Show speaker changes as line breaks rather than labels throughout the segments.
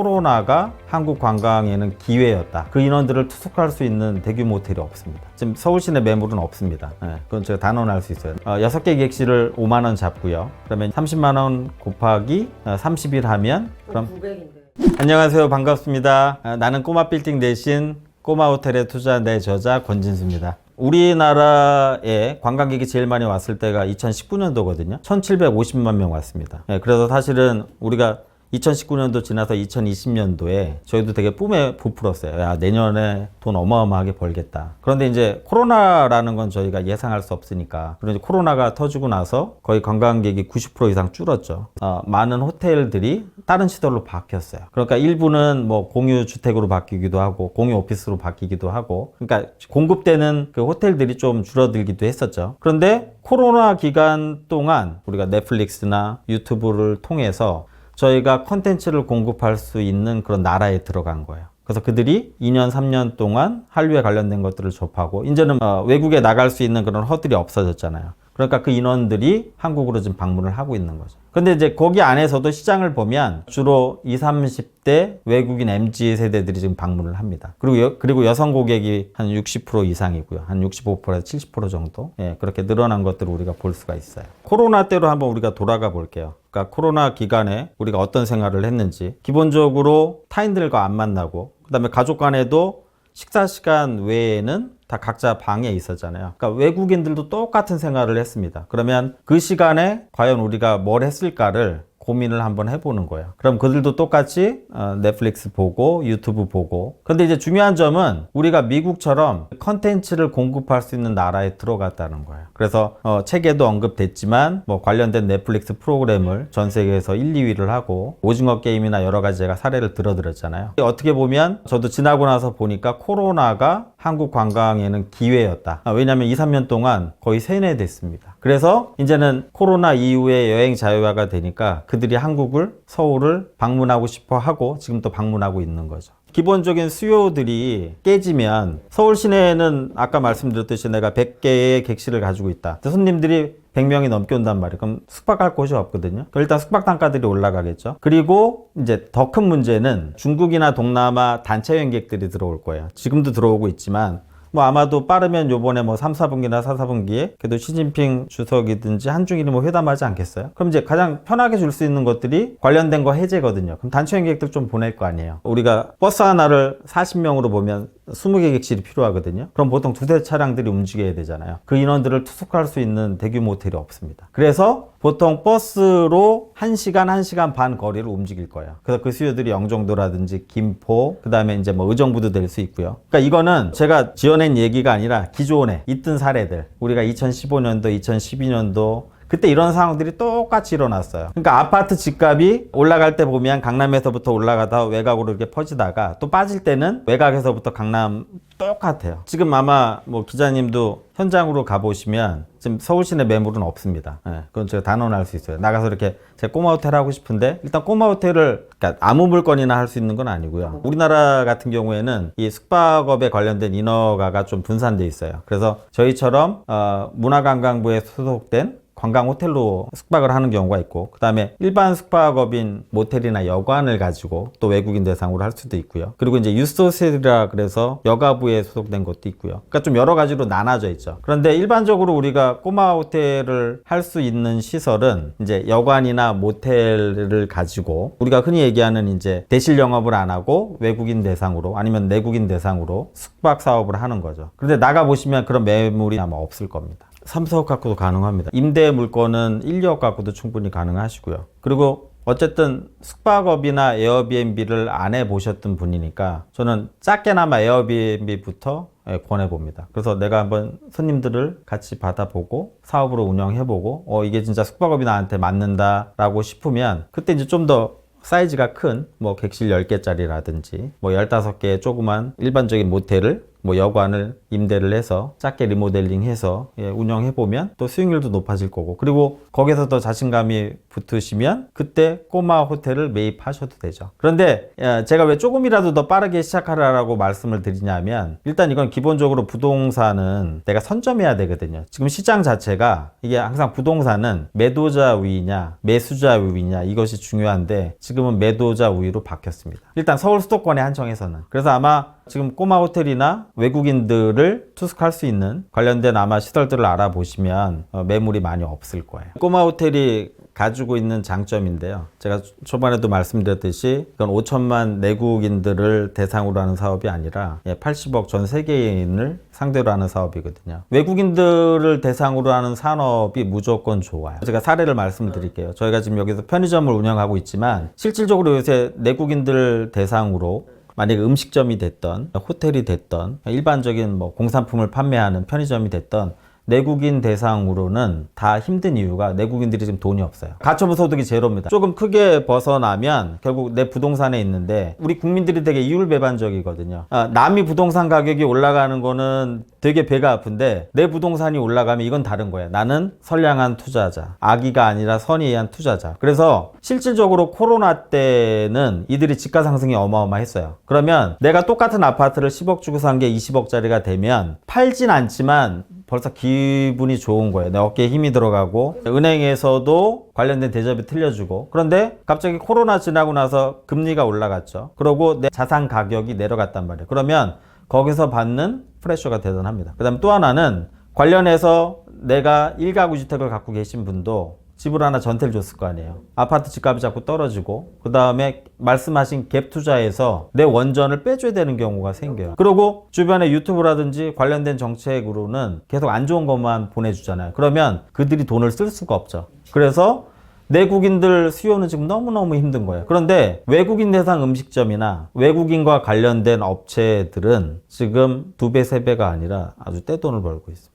코로나가 한국 관광에는 기회였다. 그 인원들을 투숙할 수 있는 대규모 호텔이 없습니다. 지금 서울 시내 매물은 없습니다. 예, 그건 제가 단언할 수 있어요. 어, 6개 객실을 5만 원 잡고요. 그러면 30만 원 곱하기 어, 30일 하면 그럼
900인데.
안녕하세요. 반갑습니다. 아, 나는 꼬마 빌딩 대신 꼬마 호텔에 투자한 내 저자 권진수입니다. 우리나라에 관광객이 제일 많이 왔을 때가 2019년도거든요. 1750만 명 왔습니다. 예, 그래서 사실은 우리가 2019년도 지나서 2020년도에 저희도 되게 꿈에 부풀었어요. 야, 내년에 돈 어마어마하게 벌겠다. 그런데 이제 코로나라는 건 저희가 예상할 수 없으니까. 그런데 코로나가 터지고 나서 거의 관광객이 90% 이상 줄었죠. 어, 많은 호텔들이 다른 시설로 바뀌었어요. 그러니까 일부는 뭐 공유 주택으로 바뀌기도 하고 공유 오피스로 바뀌기도 하고 그러니까 공급되는 그 호텔들이 좀 줄어들기도 했었죠. 그런데 코로나 기간 동안 우리가 넷플릭스나 유튜브를 통해서 저희가 컨텐츠를 공급할 수 있는 그런 나라에 들어간 거예요. 그래서 그들이 2년, 3년 동안 한류에 관련된 것들을 접하고, 이제는 어, 외국에 나갈 수 있는 그런 허들이 없어졌잖아요. 그러니까 그 인원들이 한국으로 지금 방문을 하고 있는 거죠. 근데 이제 거기 안에서도 시장을 보면 주로 20, 30대 외국인 MZ 세대들이 지금 방문을 합니다. 그리고 여, 그리고 여성 고객이 한 60% 이상이고요. 한 65%에서 70% 정도. 예, 그렇게 늘어난 것들을 우리가 볼 수가 있어요. 코로나 때로 한번 우리가 돌아가 볼게요. 그러니까 코로나 기간에 우리가 어떤 생활을 했는지 기본적으로 타인들과 안 만나고 그다음에 가족 간에도 식사 시간 외에는 다 각자 방에 있었잖아요. 그러니까 외국인들도 똑같은 생활을 했습니다. 그러면 그 시간에 과연 우리가 뭘 했을까를 고민을 한번 해보는 거예요. 그럼 그들도 똑같이 어, 넷플릭스 보고 유튜브 보고. 근데 이제 중요한 점은 우리가 미국처럼 컨텐츠를 공급할 수 있는 나라에 들어갔다는 거예요. 그래서 어, 책에도 언급됐지만 뭐 관련된 넷플릭스 프로그램을 전 세계에서 1, 2위를 하고 오징어 게임이나 여러 가지 제가 사례를 들어드렸잖아요. 어떻게 보면 저도 지나고 나서 보니까 코로나가 한국 관광에는 기회였다. 아, 왜냐하면 2, 3년 동안 거의 세뇌됐습니다. 그래서 이제는 코로나 이후에 여행 자유화가 되니까 그들이 한국을 서울을 방문하고 싶어 하고 지금 또 방문하고 있는 거죠. 기본적인 수요들이 깨지면 서울 시내에는 아까 말씀드렸듯이 내가 100개의 객실을 가지고 있다. 손님들이 100명이 넘게 온단 말이에요. 그럼 숙박할 곳이 없거든요. 그럼 일단 숙박 단가들이 올라가겠죠. 그리고 이제 더 큰 문제는 중국이나 동남아 단체 여행객들이 들어올 거예요. 지금도 들어오고 있지만 뭐 아마도 빠르면 요번에 뭐 3, 4분기나 4, 4분기에 그래도 시진핑 주석이든지 한중일이 뭐 회담하지 않겠어요? 그럼 이제 가장 편하게 줄 수 있는 것들이 관련된 거 해제거든요. 그럼 단체 여행객들 좀 보낼 거 아니에요. 우리가 버스 하나를 40명으로 보면 20개 객실이 필요하거든요. 그럼 보통 두대 차량들이 움직여야 되잖아요. 그 인원들을 투숙할 수 있는 대규모 호텔이 없습니다. 그래서 보통 버스로 1시간, 1시간 반 거리를 움직일 거예요. 그래서 그 수요들이 영종도라든지 김포, 그 다음에 이제 뭐 의정부도 될 수 있고요. 그러니까 이거는 제가 지어낸 얘기가 아니라 기존에 있던 사례들. 우리가 2015년도, 2012년도 그때 이런 상황들이 똑같이 일어났어요. 그러니까 아파트 집값이 올라갈 때 보면 강남에서부터 올라가다 외곽으로 이렇게 퍼지다가 또 빠질 때는 외곽에서부터 강남 똑같아요. 지금 아마 뭐 기자님도 현장으로 가보시면 지금 서울 시내 매물은 없습니다. 예, 그건 제가 단언할 수 있어요. 나가서 이렇게 제 꼬마 호텔 하고 싶은데 일단 꼬마 호텔을 그러니까 아무 물건이나 할 수 있는 건 아니고요. 우리나라 같은 경우에는 이 숙박업에 관련된 인허가가 좀 분산돼 있어요. 그래서 저희처럼 어, 문화관광부에 소속된 관광 호텔로 숙박을 하는 경우가 있고 그 다음에 일반 숙박업인 모텔이나 여관을 가지고 또 외국인 대상으로 할 수도 있고요. 그리고 이제 유스호텔이라 그래서 여가부에 소속된 것도 있고요. 그러니까 좀 여러 가지로 나눠져 있죠. 그런데 일반적으로 우리가 꼬마 호텔을 할 수 있는 시설은 이제 여관이나 모텔을 가지고 우리가 흔히 얘기하는 이제 대실 영업을 안 하고 외국인 대상으로 아니면 내국인 대상으로 숙박 사업을 하는 거죠. 그런데 나가 보시면 그런 매물이 아마 없을 겁니다. 3, 4억 갖고도 가능합니다. 임대 물건은 1, 2억 갖고도 충분히 가능하시고요. 그리고 어쨌든 숙박업이나 에어비앤비를 안 해보셨던 분이니까 저는 작게나마 에어비앤비부터 예, 권해봅니다. 그래서 내가 한번 손님들을 같이 받아보고 사업으로 운영해보고 어 이게 진짜 숙박업이 나한테 맞는다라고 싶으면 그때 이제 좀더 사이즈가 큰 뭐 객실 10개짜리라든지 뭐 15개의 조그만 일반적인 모텔을 뭐 여관을 임대를 해서 작게 리모델링 해서 예, 운영해 보면 또 수익률도 높아질 거고 그리고 거기서 더 자신감이 붙으시면 그때 꼬마 호텔을 매입하셔도 되죠. 그런데 예, 제가 왜 조금이라도 더 빠르게 시작하라고 말씀을 드리냐면 일단 이건 기본적으로 부동산은 내가 선점해야 되거든요. 지금 시장 자체가 이게 항상 부동산은 매도자 우위냐 매수자 우위냐 이것이 중요한데 지금은 매도자 우위로 바뀌었습니다. 일단 서울 수도권에 한정해서는 그래서 아마 지금 꼬마 호텔이나 외국인들을 투숙할 수 있는 관련된 아마 시설들을 알아보시면 어, 매물이 많이 없을 거예요. 꼬마 호텔이 가지고 있는 장점인데요. 제가 초반에도 말씀드렸듯이 이건 5천만 내국인들을 대상으로 하는 사업이 아니라 80억 전 세계인을 상대로 하는 사업이거든요. 외국인들을 대상으로 하는 산업이 무조건 좋아요. 제가 사례를 말씀을 드릴게요. 저희가 지금 여기서 편의점을 운영하고 있지만 실질적으로 요새 내국인들 대상으로 만약에 음식점이 됐던 호텔이 됐던 일반적인 뭐 공산품을 판매하는 편의점이 됐던 내국인 대상으로는 다 힘든 이유가 내국인들이 지금 돈이 없어요. 가처분 소득이 제로입니다. 조금 크게 벗어나면 결국 내 부동산에 있는데 우리 국민들이 되게 이율배반적이거든요. 아, 남이 부동산 가격이 올라가는 거는 되게 배가 아픈데 내 부동산이 올라가면 이건 다른 거예요. 나는 선량한 투자자, 악의가 아니라 선의한 투자자. 그래서 실질적으로 코로나 때는 이들이 집가 상승이 어마어마했어요. 그러면 내가 똑같은 아파트를 10억 주고 산 게 20억짜리가 되면 팔진 않지만 벌써 기분이 좋은 거예요. 내 어깨에 힘이 들어가고 은행에서도 관련된 대접이 틀려주고 그런데 갑자기 코로나 지나고 나서 금리가 올라갔죠. 그러고 내 자산 가격이 내려갔단 말이에요. 그러면 거기서 받는 프레셔가 대단합니다. 그 다음에 또 하나는 관련해서 내가 일가구 주택을 갖고 계신 분도 집을 하나 전태를 줬을 거 아니에요. 아파트 집값이 자꾸 떨어지고 그 다음에 말씀하신 갭 투자에서 내 원전을 빼줘야 되는 경우가 생겨요. 그리고 주변에 유튜브라든지 관련된 정책으로는 계속 안 좋은 것만 보내주잖아요. 그러면 그들이 돈을 쓸 수가 없죠. 그래서 내국인들 수요는 지금 너무너무 힘든 거예요. 그런데 외국인 대상 음식점이나 외국인과 관련된 업체들은 지금 두 배, 세 배가 아니라 아주 떼돈을 벌고 있습니다.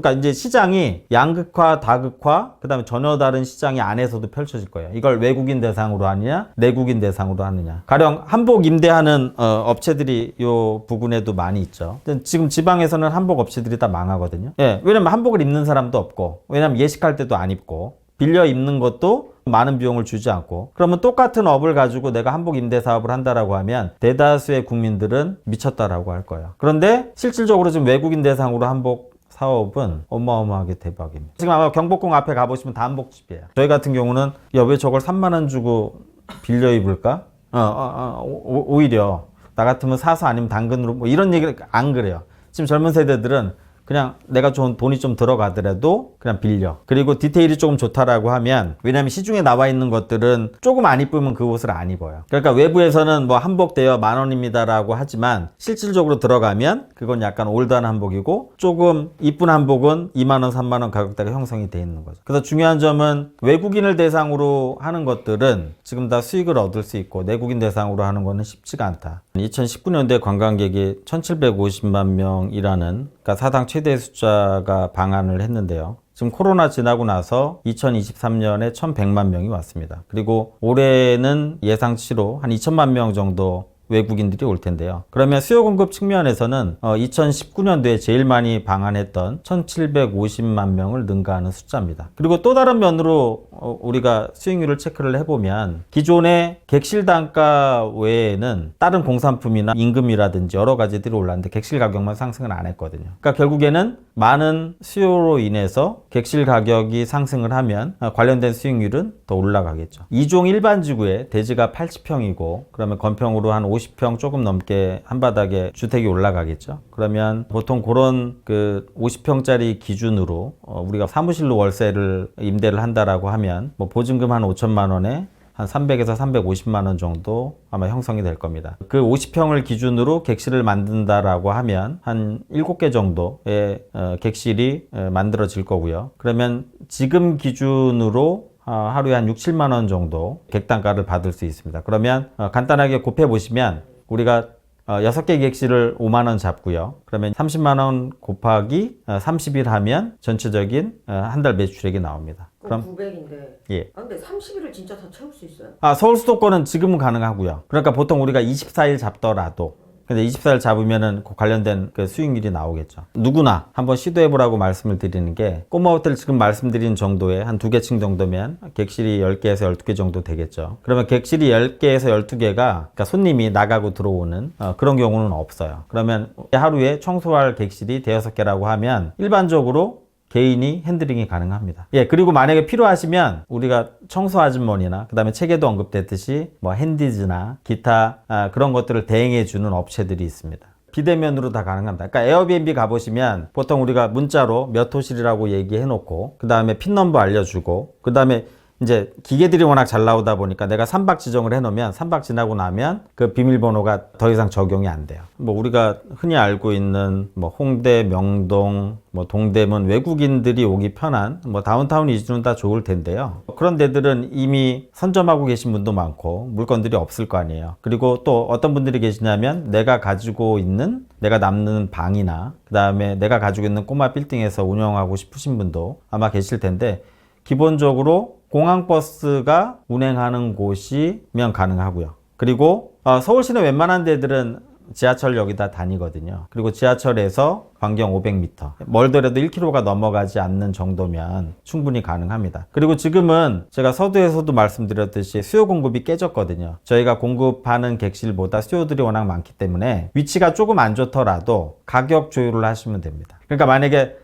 그러니까 이제 시장이 양극화, 다극화, 그다음에 전혀 다른 시장이 안에서도 펼쳐질 거예요. 이걸 외국인 대상으로 하느냐, 내국인 대상으로 하느냐. 가령 한복 임대하는 어, 업체들이 요 부근에도 많이 있죠. 지금 지방에서는 한복 업체들이 다 망하거든요. 예, 왜냐면 한복을 입는 사람도 없고, 왜냐면 예식할 때도 안 입고, 빌려 입는 것도 많은 비용을 주지 않고 그러면 똑같은 업을 가지고 내가 한복 임대 사업을 한다라고 하면 대다수의 국민들은 미쳤다라고 할 거예요. 그런데 실질적으로 지금 외국인 대상으로 한복 사업은 어마어마하게 대박입니다. 지금 아마 경복궁 앞에 가보시면 다 한복집이에요. 저희 같은 경우는 야 왜 저걸 3만 원 주고 빌려 입을까? 어, 어, 어, 오- 오히려 나 같으면 사서 아니면 당근으로 뭐 이런 얘기를 안 그래요. 지금 젊은 세대들은 그냥 내가 좋은 돈이 좀 들어가더라도 그냥 빌려. 그리고 디테일이 조금 좋다라고 하면 왜냐면 시중에 나와 있는 것들은 조금 안 이쁘면 그 옷을 안 입어요. 그러니까 외부에서는 뭐 한복 대여 만 원입니다라고 하지만 실질적으로 들어가면 그건 약간 올드한 한복이고 조금 이쁜 한복은 2만 원, 3만 원 가격대가 형성이 돼 있는 거죠. 그래서 중요한 점은 외국인을 대상으로 하는 것들은 지금 다 수익을 얻을 수 있고 내국인 대상으로 하는 거는 쉽지가 않다. 2019년도에 관광객이 1,750만 명이라는 그러니까 사상 최대 숫자가 방한을 했는데요. 지금 코로나 지나고 나서 2023년에 1,100만 명이 왔습니다. 그리고 올해는 예상치로 한 2천만 명 정도 외국인들이 올 텐데요. 그러면 수요 공급 측면에서는 어, 2019년도에 제일 많이 방한했던 1,750만 명을 능가하는 숫자입니다. 그리고 또 다른 면으로 어, 우리가 수익률을 체크를 해보면 기존의 객실 단가 외에는 다른 공산품이나 임금이라든지 여러 가지들이 올랐는데 객실 가격만 상승을 안 했거든요. 그러니까 결국에는 많은 수요로 인해서 객실 가격이 상승을 하면 어, 관련된 수익률은 더 올라가겠죠. 2종 일반 지구에 대지가 80평이고 그러면 건평으로 한 50평 조금 넘게 한 바닥에 주택이 올라가겠죠. 그러면 보통 그런 그 50평짜리 기준으로 어, 우리가 사무실로 월세를 임대를 한다라고 하면 뭐 보증금 한 5천만 원에 한 300에서 350만 원 정도 아마 형성이 될 겁니다. 그 50평을 기준으로 객실을 만든다라고 하면 한 7개 정도의 어, 객실이 어, 만들어질 거고요. 그러면 지금 기준으로 어, 하루에 한 6, 7만 원 정도 객단가를 받을 수 있습니다. 그러면 어, 간단하게 곱해 보시면 우리가 어, 6개 객실을 5만 원 잡고요. 그러면 30만 원 곱하기 어, 30일 하면 전체적인 어, 한달 매출액이 나옵니다.
그럼 900인데.
예.
아, 근데 30일을 진짜 다 채울 수 있어요?
아, 서울 수도권은 지금은 가능하고요. 그러니까 보통 우리가 24일 잡더라도 근데 24일 잡으면은 그 관련된 그 수익률이 나오겠죠. 누구나 한번 시도해보라고 말씀을 드리는 게 꼬마 호텔 지금 말씀드린 정도의 한 두 개층 정도면 객실이 10개에서 12개 정도 되겠죠. 그러면 객실이 10개에서 12개가 그러니까 손님이 나가고 들어오는 어, 그런 경우는 없어요. 그러면 하루에 청소할 객실이 대여섯 개라고 하면 일반적으로 개인이 핸들링이 가능합니다. 예, 그리고 만약에 필요하시면 우리가 청소 아주머니나 그다음에 책에도 언급됐듯이 뭐 핸디즈나 기타 아, 그런 것들을 대행해 주는 업체들이 있습니다. 비대면으로 다 가능합니다. 그러니까 에어비앤비 가보시면 보통 우리가 문자로 몇 호실이라고 얘기해 놓고 그 다음에 핀 넘버 알려주고 그 다음에 이제 기계들이 워낙 잘 나오다 보니까 내가 3박 지정을 해놓으면 3박 지나고 나면 그 비밀번호가 더 이상 적용이 안 돼요. 뭐 우리가 흔히 알고 있는 뭐 홍대, 명동, 뭐 동대문 외국인들이 오기 편한 뭐 다운타운 이주는 다 좋을 텐데요. 그런 데들은 이미 선점하고 계신 분도 많고 물건들이 없을 거 아니에요. 그리고 또 어떤 분들이 계시냐면 내가 가지고 있는 내가 남는 방이나 그 다음에 내가 가지고 있는 꼬마 빌딩에서 운영하고 싶으신 분도 아마 계실 텐데 기본적으로 공항버스가 운행하는 곳이면 가능하고요. 그리고 어, 서울 시내 웬만한 데들은 지하철역이 다 다니거든요. 그리고 지하철에서 반경 500m, 멀더라도 1km가 넘어가지 않는 정도면 충분히 가능합니다. 그리고 지금은 제가 서두에서도 말씀드렸듯이 수요 공급이 깨졌거든요. 저희가 공급하는 객실보다 수요들이 워낙 많기 때문에 위치가 조금 안 좋더라도 가격 조율을 하시면 됩니다. 그러니까 만약에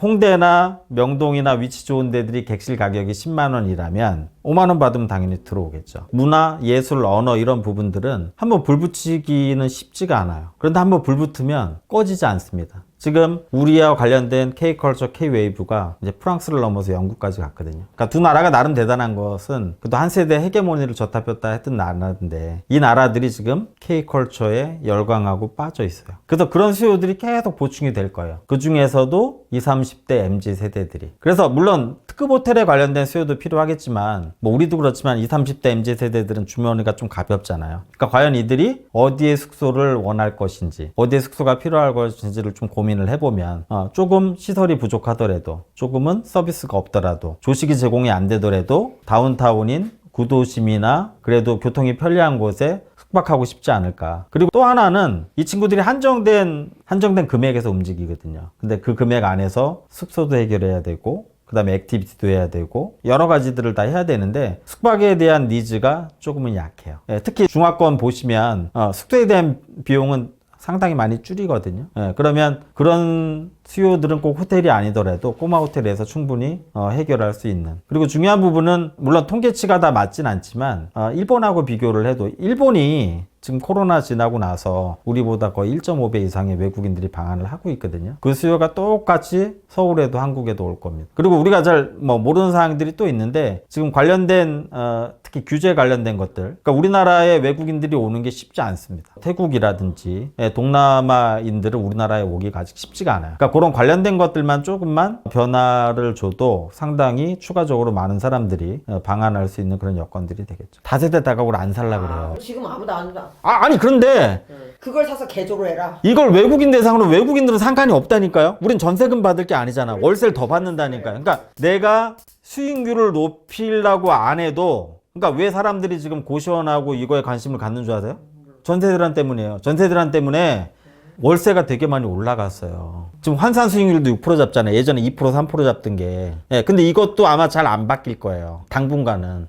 홍대나 명동이나 위치 좋은 데들이 객실 가격이 10만 원이라면 5만 원 받으면 당연히 들어오겠죠. 문화, 예술, 언어 이런 부분들은 한번 불 붙이기는 쉽지가 않아요. 그런데 한번 불 붙으면 꺼지지 않습니다. 지금 우리와 관련된 K컬처, K웨이브가 이제 프랑스를 넘어서 영국까지 갔거든요. 그러니까 두 나라가 나름 대단한 것은 그래도 한 세대 헤게모니를 폈다 했던 나라인데 이 나라들이 지금 K컬처에 열광하고 빠져 있어요. 그래서 그런 수요들이 계속 보충이 될 거예요. 그 중에서도 20, 30대 MZ 세대들이. 그래서 물론 특급 호텔에 관련된 수요도 필요하겠지만 뭐 우리도 그렇지만 20, 30대 MZ 세대들은 주머니가 좀 가볍잖아요. 그러니까 과연 이들이 어디에 숙소를 원할 것인지 어디에 숙소가 필요할 것인지를 좀 고민 을 해보면 어, 조금 시설이 부족하더라도 조금은 서비스가 없더라도 조식이 제공이 안 되더라도 다운타운인 구도심이나 그래도 교통이 편리한 곳에 숙박하고 싶지 않을까. 그리고 또 하나는 이 친구들이 한정된 한정된 금액에서 움직이거든요. 근데 그 금액 안에서 숙소도 해결해야 되고 그 다음에 액티비티도 해야 되고 여러 가지들을 다 해야 되는데 숙박에 대한 니즈가 조금은 약해요. 예, 특히 중화권 보시면 어, 숙소에 대한 비용은 상당히 많이 줄이거든요. 예, 그러면 그런 수요들은 꼭 호텔이 아니더라도 꼬마 호텔에서 충분히 어, 해결할 수 있는. 그리고 중요한 부분은 물론 통계치가 다 맞진 않지만 어, 일본하고 비교를 해도 일본이 지금 코로나 지나고 나서 우리보다 거의 1.5배 이상의 외국인들이 방한을 하고 있거든요. 그 수요가 똑같이 서울에도 한국에도 올 겁니다. 그리고 우리가 잘 뭐 모르는 사항들이 또 있는데 지금 관련된 어, 특히 규제 관련된 것들. 그러니까 우리나라에 외국인들이 오는 게 쉽지 않습니다. 태국이라든지 예, 동남아인들은 우리나라에 오기가 아직 쉽지가 않아요. 그러니까 그런 관련된 것들만 조금만 변화를 줘도 상당히 추가적으로 많은 사람들이 어, 방한할 수 있는 그런 여건들이 되겠죠. 다세대 다가구를 안 살라 그래요.
지금 아무도 안 가.
아, 아니 그런데
그걸 사서 개조를 해라.
이걸 외국인 대상으로 외국인들은 상관이 없다니까요. 우린 전세금 받을 게 아니잖아. 월세를 더 받는다니까요. 그러니까 내가 수익률을 높이려고 안 해도 그러니까 왜 사람들이 지금 고시원하고 이거에 관심을 갖는 줄 아세요? 전세대란 때문이에요. 전세대란 때문에 월세가 되게 많이 올라갔어요. 지금 환산 수익률도 6% 잡잖아요. 예전에 2% 3% 잡던 게. 예, 근데 이것도 아마 잘 안 바뀔 거예요. 당분간은.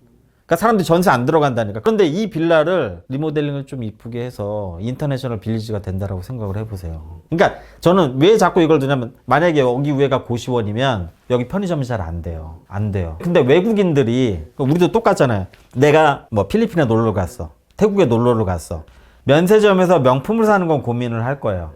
그러니까 사람들이 전세 안 들어간다니까. 그런데 이 빌라를 리모델링을 좀 이쁘게 해서 인터내셔널 빌리지가 된다라고 생각을 해보세요. 그러니까 저는 왜 자꾸 이걸 드냐면 만약에 여기 위에가 고시원이면 여기 편의점이 잘 안 돼요. 안 돼요. 근데 외국인들이 우리도 똑같잖아요. 내가 뭐 필리핀에 놀러 갔어. 태국에 놀러를 갔어. 면세점에서 명품을 사는 건 고민을 할 거예요.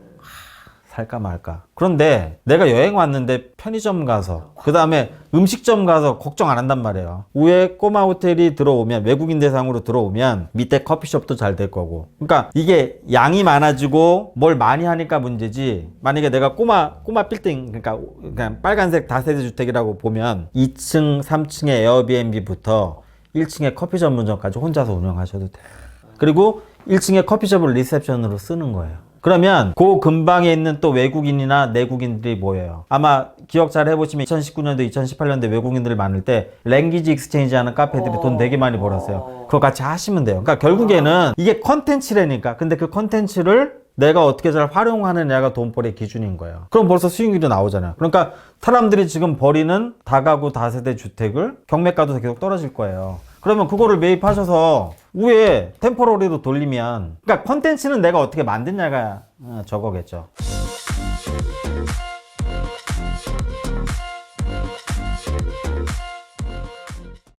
살까 말까. 그런데 내가 여행 왔는데 편의점 가서 그 다음에 음식점 가서 걱정 안 한단 말이에요. 위에 꼬마 호텔이 들어오면 외국인 대상으로 들어오면 밑에 커피숍도 잘 될 거고. 그러니까 이게 양이 많아지고 뭘 많이 하니까 문제지. 만약에 내가 꼬마 꼬마 빌딩 그러니까 그냥 빨간색 다세대 주택이라고 보면 2층, 3층에 에어비앤비부터 1층에 커피 전문점까지 혼자서 운영하셔도 돼요. 그리고 1층에 커피숍을 리셉션으로 쓰는 거예요. 그러면 그 근방에 있는 또 외국인이나 내국인들이 모여요. 아마 기억 잘 해보시면 2019년도, 2018년도 외국인들이 많을 때 랭귀지 익스체인지 하는 카페들이 돈 되게 많이 벌었어요. 그거 같이 하시면 돼요. 그러니까 결국에는 이게 컨텐츠라니까. 근데 그 컨텐츠를 내가 어떻게 잘 활용하느냐가 돈벌이의 기준인 거예요. 그럼 벌써 수익률이 나오잖아요. 그러니까 사람들이 지금 버리는 다가구 다세대 주택을 경매가도 계속 떨어질 거예요. 그러면 그거를 매입하셔서 위에 템포러리로 돌리면 그러니까 컨텐츠는 내가 어떻게 만드냐가 어, 저거겠죠.